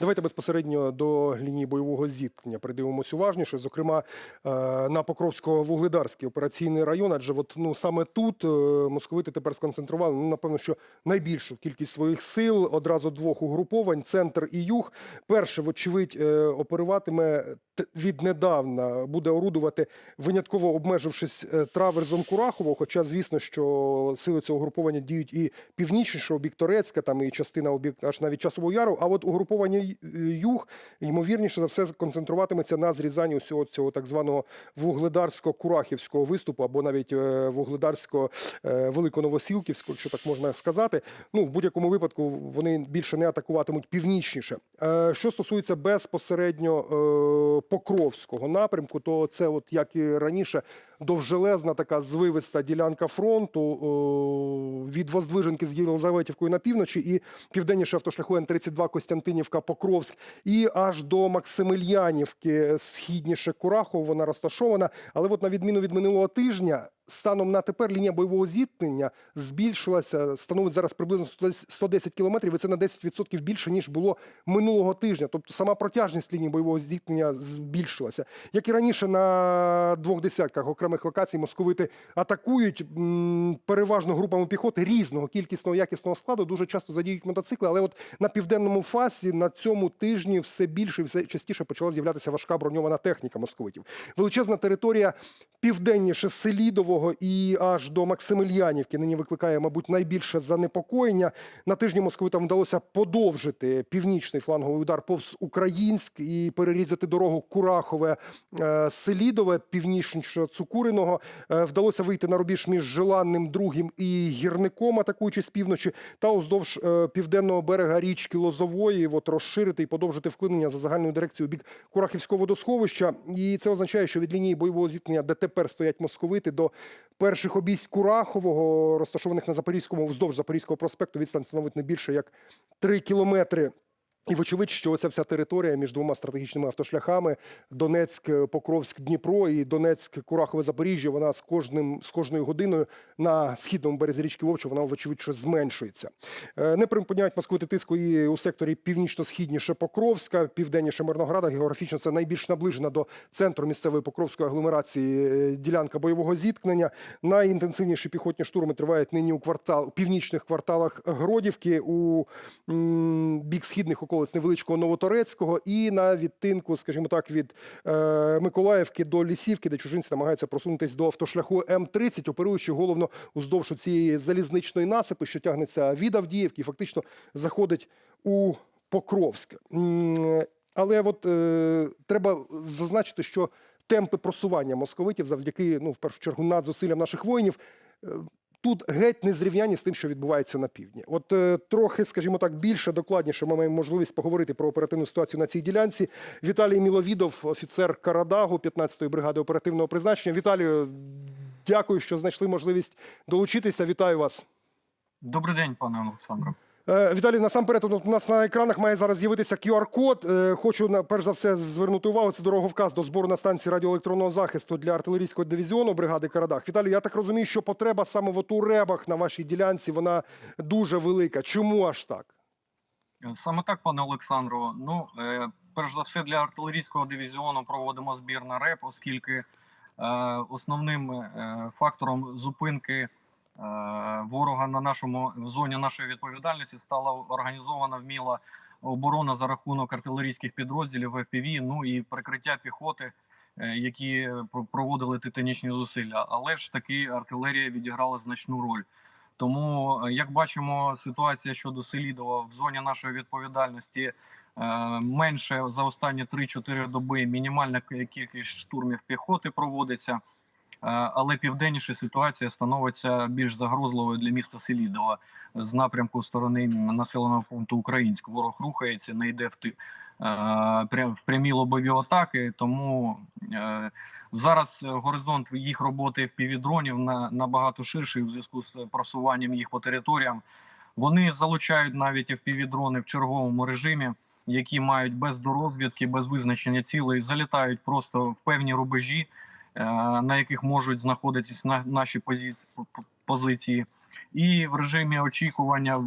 Давайте безпосередньо до лінії бойового зіткнення придивимось уважніше. Зокрема, е, на Покровсько-Вугледарський операційний район. Адже от ну саме тут е, московити тепер сконцентрували ну, напевно, що найбільшу кількість своїх сил одразу двох угруповань: центр і юг. Перше, вочевидь, е, оперуватиме віднедавна, буде орудувати винятково обмежившись траверзом Курахово. Хоча, звісно, що сили цього угруповання діють і північніше, у бік Торецька, там і частина у бік аж навіть часового яру. А от угруповання юг, ймовірніше за все, концентруватиметься на зрізанні усього цього так званого вугледарсько-курахівського виступу, або навіть е, вугледарсько-великоновосілківського, якщо так можна сказати. Ну, в будь-якому випадку вони більше не атакуватимуть північніше. Е, Що стосується безпосередньо е, Покровського напрямку, то це, от як і раніше, довжелезна така звивиста ділянка фронту е, від Воздвиженки з Єлизаветівкою на півночі і південніше автошляху Н-32 Костянтинівка Покровськ і аж до Максимильянівки східніше Курахов, вона розташована. Але от на відміну від минулого тижня, станом на тепер лінія бойового зіткнення збільшилася, становить зараз приблизно 110 110 кілометрів, і це на 10% більше ніж було минулого тижня. Тобто сама протяжність лінії бойового зіткнення збільшилася. Як і раніше на двох десятках окремих локацій московити атакують переважно групами піхоти різного кількісного якісного складу. Дуже часто задіють мотоцикли. Але от на південному фасі на цьому тижні все більше і все частіше почала з'являтися важка броньована техніка московитів. Величезна територія південніше Селідового і аж до Максимильянівки нині викликає, мабуть, найбільше занепокоєння. На тижні московитам вдалося подовжити північний фланговий удар повз Українськ і перерізати дорогу Курахове е, Селідове, північніше Цукуриного. Е, Вдалося вийти на рубіж між Желанним другим і гірником, атакуючи з півночі, та уздовж е, південного берега річки Лозової, от розширити і подовжити вклинення за загальною дирекцією бік Курахівського водосховища. І це означає, що від лінії бойового зіткнення, де тепер стоять московити, до перших обійсть Курахового, розташованих на Запорізькому вздовж Запорізького проспекту, відстань становить не більше як 3 кілометри. І вочевидь, що оця вся територія між двома стратегічними автошляхами Донецьк, Покровськ, Дніпро і Донецьк, Курахове, Запоріжжя, вона з кожним з кожною годиною на східному березі річки Вовча вона вочевидь що зменшується. Е, Не припиняють московити тиску і у секторі північно-східніше Покровська, південніше Мирнограда. Географічно це найбільш наближена до центру місцевої покровської агломерації е, ділянка бойового зіткнення. Найінтенсивніші піхотні штурми тривають нині у квартал у північних кварталах Гродівки у м, бік східних околиць невеличкого Новоторецького і на відтинку, скажімо так, від е, Миколаївки до Лісівки, де чужинці намагаються просунутись до автошляху М30, оперуючи головно уздовж цієї залізничної насипи, що тягнеться від Авдіївки, і фактично заходить у Покровськ. Але от е, треба зазначити, що темпи просування московитів завдяки, ну в першу чергу, надзусиллям наших воїнів. Тут геть не зрівняні з тим, що відбувається на півдні. От е, трохи, скажімо так, більше докладніше ми маємо можливість поговорити про оперативну ситуацію на цій ділянці. Віталій Міловідов, офіцер Карадагу 15-ї бригади оперативного призначення. Віталію, дякую, що знайшли можливість долучитися. Вітаю вас. Добрий день, пане Олександро. Е, Віталій, насамперед, у нас на екранах має зараз з'явитися QR-код. Е, Хочу перш за все звернути увагу. Це дороговказ до збору на станції радіоелектронного захисту для артилерійського дивізіону бригади Карадах. Віталій, я так розумію, що потреба саме от у ребах на вашій ділянці вона дуже велика. Чому аж так? Саме так, пане Олександро. Ну, е, перш за все, для артилерійського дивізіону проводимо збір на РЕП, оскільки основним фактором зупинки ворога на нашому в зоні нашої відповідальності стала організована вміла оборона за рахунок артилерійських підрозділів FPV, ну і прикриття піхоти, е, які проводили титанічні зусилля. Але ж таки артилерія відіграла значну роль. Тому, е, як бачимо, ситуація щодо Селідова в зоні нашої відповідальності е, менше за останні 3-4 доби. Мінімальна кількість штурмів піхоти проводиться, е, але південніше ситуація становиться більш загрозливою для міста Селідова з напрямку сторони населеного пункту Українськ. Ворог рухається, не йде в ти е, в прямі лобові атаки. Тому е, Зараз е, горизонт їх роботи півдронів на набагато ширший у зв'язку з просуванням їх по територіям. Вони залучають навіть FPV-дрони в черговому режимі, які мають без дорозвідки, без визначення цілей, залітають просто в певні рубежі, е, на яких можуть знаходитись на наші позиці- позиції, і в режимі очікування е,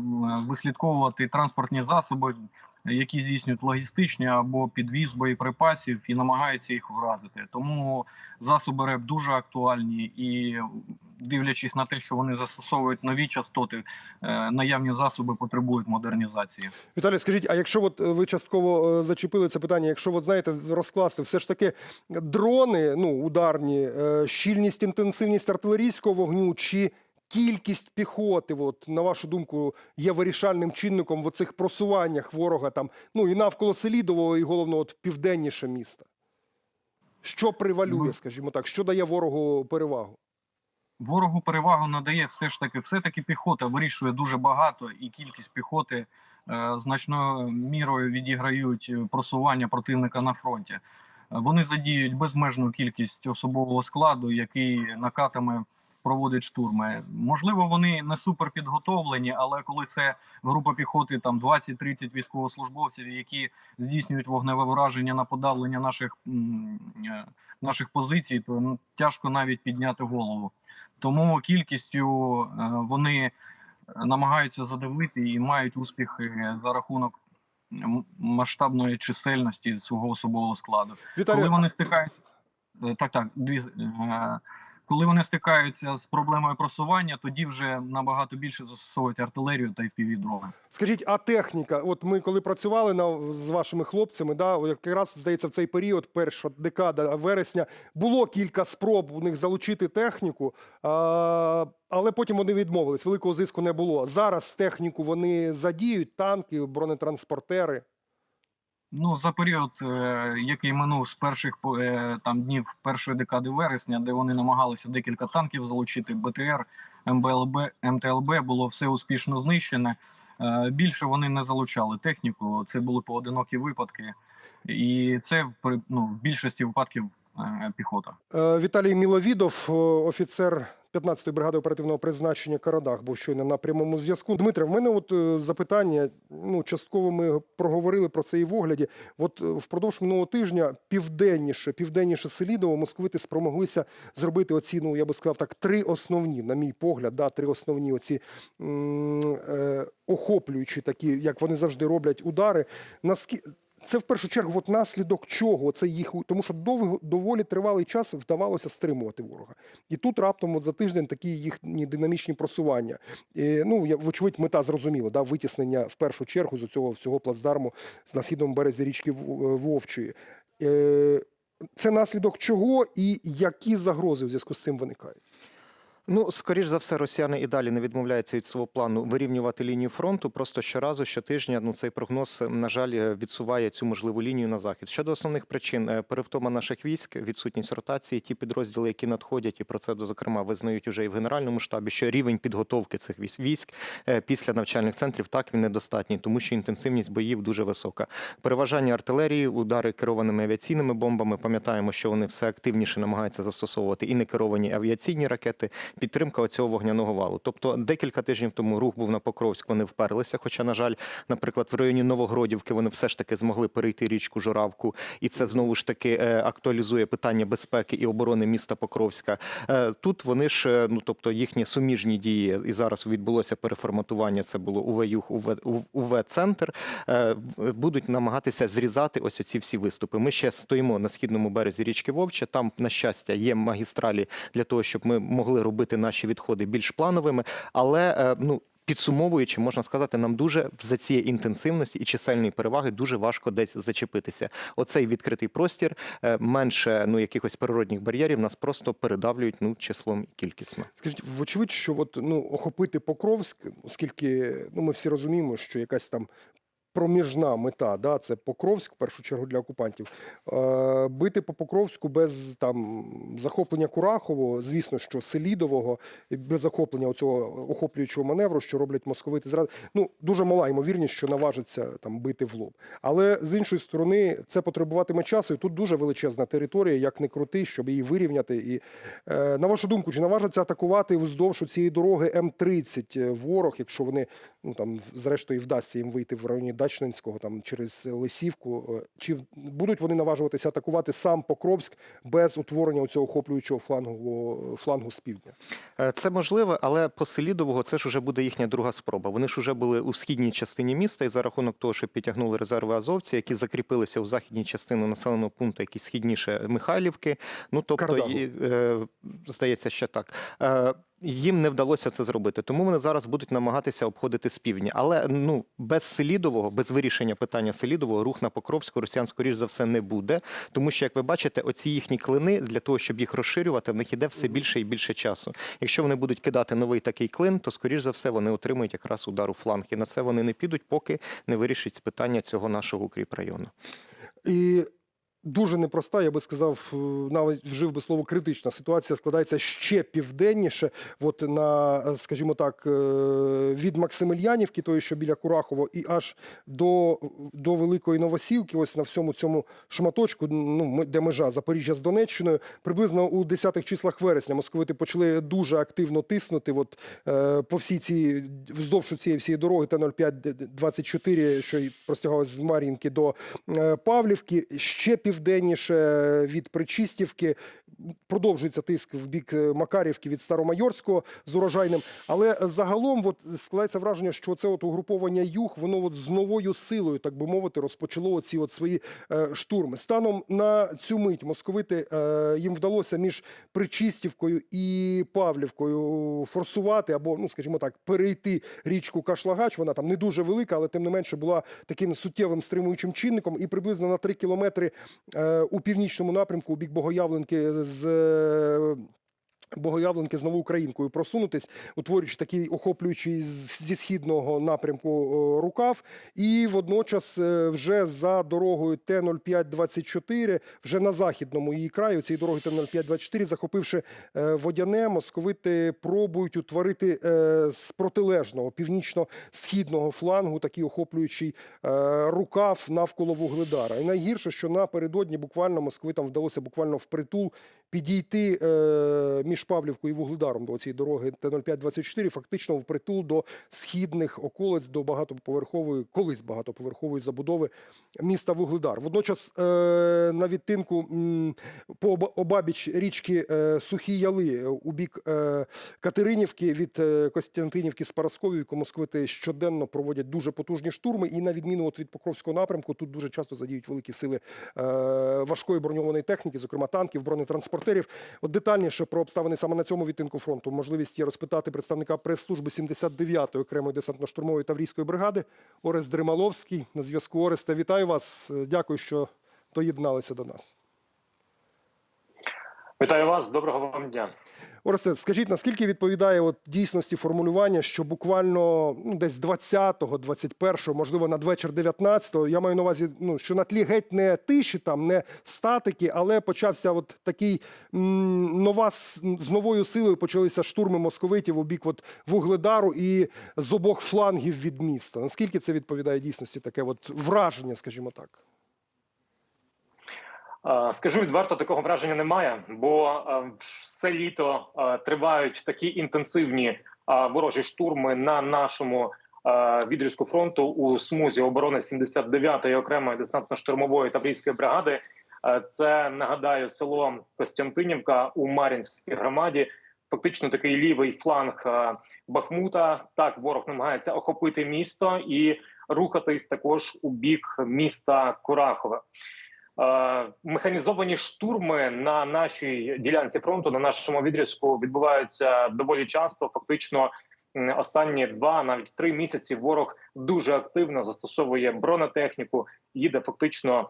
вислідковувати транспортні засоби, які здійснюють логістичні або підвіз боєприпасів і намагаються їх вразити. Тому засоби РЕП дуже актуальні і дивлячись на те, що вони застосовують нові частоти, е, наявні засоби потребують модернізації. Віталій, скажіть, а якщо от е, ви частково е, зачепили це питання, якщо от знаєте, розкласти все ж таки дрони, ну ударні, щільність, інтенсивність артилерійського вогню чи кількість піхоти, от на вашу думку, є вирішальним чинником в оцих просуваннях ворога там, ну і навколо Селідового, і головно, от південніше міста? Що привалює, Ну, скажімо так, що дає ворогу перевагу? Ворогу перевагу надає все ж таки, все таки піхота вирішує дуже багато, і кількість піхоти е, значною мірою відіграють е, просування противника на фронті. Е, Вони задіють безмежну кількість особового складу, який накатами проводить штурми. Можливо, вони не супер підготовлені, але коли це група піхоти, там 20-30 військовослужбовців, які здійснюють вогневе враження на подавлення наших, е, наших позицій, то ну, тяжко навіть підняти голову. Тому кількістю е, вони намагаються задивити і мають успіхи за рахунок масштабної чисельності свого особового складу. Віталій, Коли вони стикають е, так, так, дві е, коли вони стикаються з проблемою просування, тоді вже набагато більше застосовують артилерію та FPV-дрони. Скажіть, а техніка? От ми коли працювали на, з вашими хлопцями, да, якраз здається, в цей період, перша декада вересня, було кілька спроб у них залучити техніку, а, але потім вони відмовились. Великого зиску не було. Зараз техніку вони задіють, танки, бронетранспортери. Ну, за період, е, який минув з перших е, там днів першої декади вересня, де вони намагалися декілька танків залучити, БТР, МБЛБ, МТЛБ було все успішно знищене. Е, Більше вони не залучали техніку. Це були поодинокі випадки, і це ну, в більшості випадків піхота. Віталій Міловідов, офіцер 15-ї бригади оперативного призначення Карадах, був щойно на прямому зв'язку. Дмитре, в мене от е, запитання. Ну, частково ми проговорили про це і в огляді. От е, впродовж минулого тижня південніше, південніше Селідово московити спромоглися зробити оці, ну я би сказав так, три основні, на мій погляд, да, три основні оці е, охоплюючі такі, як вони завжди роблять, удари. Наскільки це в першу чергу от наслідок чого? Це їх тому, що довго доволі тривалий час вдавалося стримувати ворога. І тут раптом от за тиждень такі їхні динамічні просування. І, ну я вочевидь, мета зрозуміла, да, витіснення в першу чергу з цього всього плацдарму на східному березі річки Вовчої. Е, Це наслідок чого і які загрози в зв'язку з цим виникають? Ну, скоріш за все, росіяни і далі не відмовляються від свого плану вирівнювати лінію фронту. Просто щоразу, щотижня, ну цей прогноз, на жаль, е, відсуває цю можливу лінію на захід. Щодо основних причин, е, перевтома наших військ, відсутність ротації, ті підрозділи, які надходять, і про це зокрема визнають уже і в генеральному штабі, що рівень підготовки цих військ е, після навчальних центрів так він недостатній, тому що інтенсивність боїв дуже висока. Переважання артилерії, удари керованими авіаційними бомбами. Пам'ятаємо, що вони все активніше намагаються застосовувати і некеровані авіаційні ракети підтримка оцього вогняного валу. Тобто декілька тижнів тому рух був на Покровськ, вони вперлися. Хоча, на жаль, наприклад, в районі Новогродівки вони все ж таки змогли перейти річку Журавку, і це знову ж таки е, актуалізує питання безпеки і оборони міста Покровська. Е, Тут вони ж, е, ну тобто їхні суміжні дії, і зараз відбулося переформатування. Це було УВ УВ, центр. Будуть намагатися зрізати ось оці всі виступи. Ми ще стоїмо на східному березі річки Вовче. Там, на щастя, є магістралі для того, щоб ми могли робити наші відходи більш плановими. Але е, ну. Підсумовуючи, можна сказати, нам дуже за цієї інтенсивності і чисельної переваги дуже важко десь зачепитися. Оцей відкритий простір е, менше ну якихось природних бар'єрів нас просто передавлюють ну числом і кількісно. Скажіть, вочевидь, що от, ну, охопити Покровськ, оскільки ну, ми всі розуміємо, що якась там проміжна мета, да, це Покровськ, в першу чергу для окупантів. Е, бити по Покровську без там, захоплення Курахового, звісно, що Селідового, без захоплення цього охоплюючого маневру, що роблять московити зразу. Ну, дуже мала ймовірність, що наважиться там бити в лоб. Але з іншої сторони, це потребуватиме часу, і тут дуже величезна територія, як не крути, щоб її вирівняти. І е, на вашу думку, чи наважаться атакувати вздовж цієї дороги М30 ворог, якщо вони ну там зрештою вдасться їм вийти в районі Дачного там через Лисівку. Е, Чи будуть вони наважуватися атакувати сам Покровськ без утворення цього охоплюючого флангу, флангу з півдня? Е, Це можливо, але по Селідового це ж уже буде їхня друга спроба. Вони ж уже були у східній частині міста, і за рахунок того, що підтягнули резерви азовці, які закріпилися у західній частині населеного пункту, який східніше Михайлівки. Ну тобто, і, е, здається, що так. Їм не вдалося це зробити, тому вони зараз будуть намагатися обходити з півдня. Але ну без Селідового, без вирішення питання Селідового, рух на Покровську росіян, скоріш за все, не буде. Тому що, як ви бачите, оці їхні клини для того, щоб їх розширювати, в них іде все більше і більше часу. Якщо вони будуть кидати новий такий клин, то скоріш за все вони отримують якраз удар у фланг. І на це вони не підуть, поки не вирішить питання цього нашого укріпрайону. І дуже непроста, я би сказав, е, навіть вжив би слово критична ситуація складається ще південніше. От на, е, скажімо так, е, від Максимilianівки, тої, що біля Курахово, і аж до, до Великої Новосілки, ось на всьому цьому шматочку, ну, де межа Запоріжжя з Донеччиною, приблизно у 10-х числах вересня московити почали дуже активно тиснути от, по всій цій, вздовж цієї всієї дороги Т-05-24, що й простягалась з Мар'їнки до Павлівки, ще південніше від Причистівки. Продовжується тиск в бік е, Макарівки від Старомайорського з урожайним. Але загалом от, складається враження, що це от угруповання юг, воно от з новою силою, так би мовити, розпочало ці от свої е, штурми. Станом на цю мить московити е, їм вдалося між Причистівкою і Павлівкою форсувати або, ну скажімо так, перейти річку Кашлагач. Вона там не дуже велика, але тим не менше була таким суттєвим стримуючим чинником. І приблизно на 3 кілометри у північному напрямку, у бік Богоявленки з. Богоявленки з Новоукраїнкою просунутись, утворюючи такий охоплюючий зі східного напрямку рукав, і водночас е, вже за дорогою Т-0524, вже на західному її краю цієї дороги Т-0524, захопивши е, водяне, московити пробують утворити е, з протилежного північно-східного флангу такий охоплюючий рукав навколо Вугледара. І найгірше, що напередодні буквально московитам вдалося буквально впритул підійти е, між Павлівкою і Вугледаром до цієї дороги Т-0524, фактично впритул до східних околиць, до багатоповерхової, колись багатоповерхової забудови міста Вугледар. Водночас е, на відтинку м, по обабіч річки е, Сухі Яли е, у бік е, Катеринівки від е, Костянтинівки з Парасковівки московити щоденно проводять дуже потужні штурми. І на відміну от від Покровського напрямку, тут дуже часто задіють великі сили е, важкої броньованої техніки, зокрема танків, бронетранспортерів. От детальніше про обставини саме на цьому відтинку фронту можливість є розпитати представника прес-служби 79-ї окремої десантно-штурмової таврійської бригади Орес Дрималовський. На зв'язку Ореста, вітаю вас. Дякую, що доєдналися до нас. Вітаю вас, доброго вам дня. Оресте, скажіть, наскільки відповідає от дійсності формулювання, що буквально ну, десь 20-го, 21-го, можливо, надвечір 19-го, я маю на увазі, ну, що на тлі геть не тиші, там, не статики, але почався от такий м, нова, з новою силою почалися штурми московитів у бік от Вугледару і з обох флангів від міста. Наскільки це відповідає дійсності, таке от враження, скажімо так? Скажу відверто, такого враження немає, бо все літо е, тривають такі інтенсивні е, ворожі штурми на нашому е, відрізку фронту у смузі оборони 79-ї окремої десантно-штурмової таврійської бригади. Це нагадаю село Костянтинівка у Мар'їнській громаді. Фактично такий лівий фланг Бахмута. Так ворог намагається охопити місто і рухатись також у бік міста Курахове. Е, Механізовані штурми на нашій ділянці фронту на нашому відрізку відбуваються доволі часто. Фактично, останні два, навіть три місяці ворог дуже активно застосовує бронетехніку. Їде фактично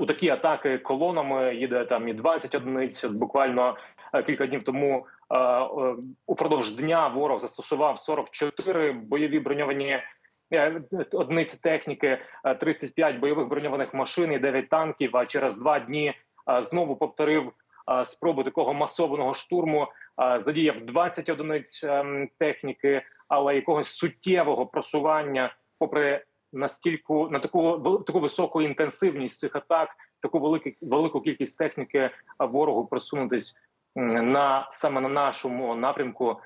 у такі атаки колонами. Їде там і 20 одиниць. Буквально е, кілька днів тому е, упродовж дня ворог застосував 44 бойові броньовані е, одиниці техніки. е, 35 бойових броньованих машин і 9 танків. А через два дні е, знову повторив е, спробу такого масованого штурму. е, Задіяв 20 одиниць техніки, але якогось суттєвого просування, попри настільки на таку таку високу інтенсивність цих атак, таку велику велику кількість техніки е, ворогу просунутись на саме на нашому напрямку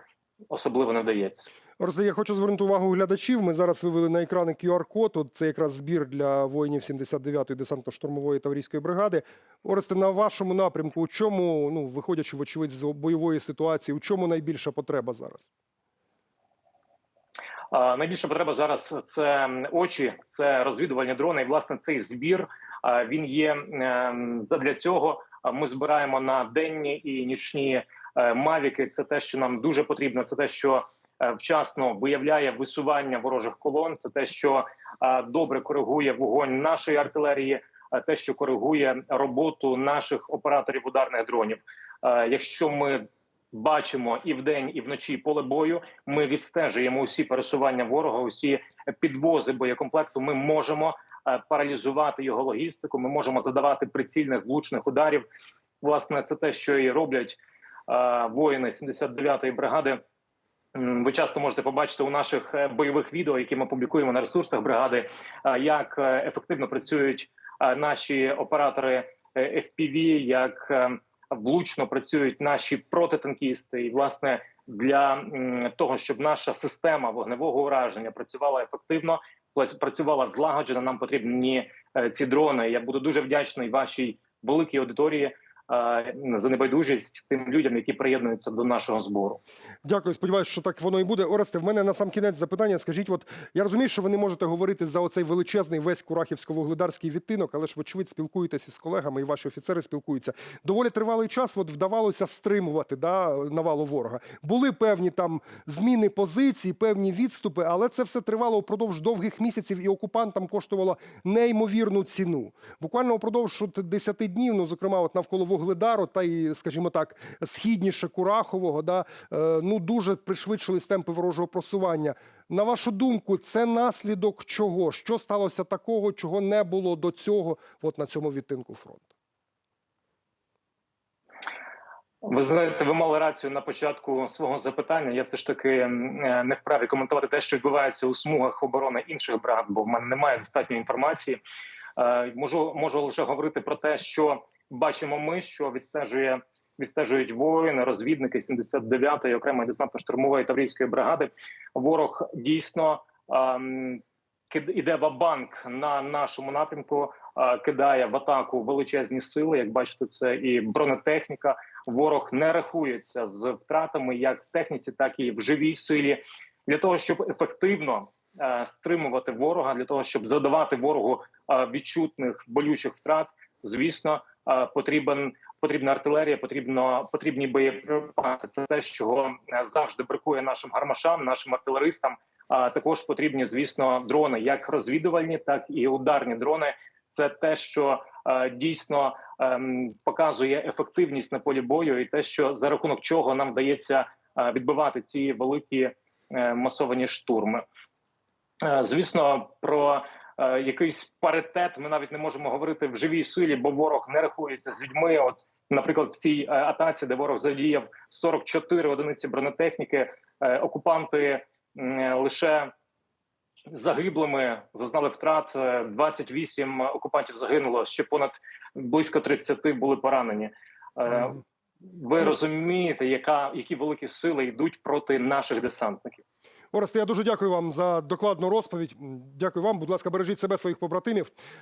особливо не вдається. Оресте, я хочу звернути увагу глядачів. Ми зараз вивели на екрани QR-код. От Це якраз збір для воїнів 79-ї десантно-штурмової таврійської бригади. Оресте, на вашому напрямку, у чому, ну виходячи вочевидь з бойової ситуації, у чому найбільша потреба зараз? Найбільша потреба зараз це очі, це розвідувальні дрони. І власне цей збір він є ем, задля цього. Ми збираємо на денні і нічні мавіки. Це те, що нам дуже потрібно. Це те, що е, вчасно виявляє висування ворожих колон. Це те, що е, добре коригує вогонь нашої артилерії, е, те, що коригує роботу наших операторів ударних дронів. Е, Якщо ми бачимо і вдень, і вночі поле бою. Ми відстежуємо усі пересування ворога, усі підвози боєкомплекту. Ми можемо е, паралізувати його логістику. Ми можемо задавати прицільних влучних ударів. Власне, це те, що і роблять е, воїни 79-ї бригади. Ви часто можете побачити у наших е, бойових відео, які ми публікуємо на ресурсах бригади, е, як е, ефективно працюють наші оператори FPV, як влучно працюють наші протитанкісти. І власне для того, щоб наша система вогневого ураження працювала ефективно, працювала злагоджено, нам потрібні ці дрони. Я буду дуже вдячний вашій великій аудиторії за небайдужість тим людям, які приєднуються до нашого збору. Дякую, сподіваюся, що так воно і буде. Оресте, в мене на сам кінець запитання. Скажіть, от я розумію, що ви не можете говорити за оцей величезний весь Курахівсько-Вугледарський відтинок, але ж, вочевидь, спілкуєтеся з колегами, і ваші офіцери спілкуються. Доволі тривалий час от вдавалося стримувати да, навалу ворога. Були певні там зміни позицій, певні відступи, але це все тривало впродовж довгих місяців, і окупантам коштувало неймовірну ціну. Буквально впродовж от 10 днів, ну зокрема, от навколо Вугледару, та й, скажімо так, східніше Курахового, да, е, ну дуже пришвидшились темпи ворожого просування. На вашу думку, це наслідок чого? Що сталося такого, чого не було до цього, от на цьому відтинку фронту? Ви знаєте, ви мали рацію на початку свого запитання. Я все ж таки е, не вправі коментувати те, що відбувається у смугах оборони інших бригад, бо в мене немає достатньої інформації. Е, Можу можу лише говорити про те, що бачимо ми, що відстежує відстежують воїни, розвідники 79-ї окремої десантно-штурмової таврійської бригади. Ворог дійсно ем, іде в-банк на нашому напрямку, е, кидає в атаку величезні сили. Як бачите, це і бронетехніка. Ворог не рахується з втратами як в техніці, так і в живій силі. Для того щоб ефективно стримувати ворога, для того щоб задавати ворогу е, відчутних болючих втрат, звісно, е, потрібен потрібна артилерія, потрібно потрібні боєприпаси. Це те, чого е, завжди бракує нашим гармашам, нашим артилеристам. А також потрібні, звісно, дрони, як розвідувальні, так і ударні дрони. Це те, що е, дійсно ем, показує ефективність на полі бою, і те, що за рахунок чого нам вдається е, відбивати ці великі е, масовані штурми. Е, Звісно, про е, якийсь паритет ми навіть не можемо говорити в живій силі, бо ворог не рахується з людьми. От, наприклад, в цій е, атаці, де ворог задіяв 44 одиниці бронетехніки, окупанти лише загиблими зазнали втрат. е, 28 окупантів загинуло. Ще понад близько 30 були поранені. Ви розумієте, яка які великі сили йдуть проти наших десантників. Оресте, я дуже дякую вам за докладну розповідь. Дякую вам. Будь ласка, бережіть себе, своїх побратимів.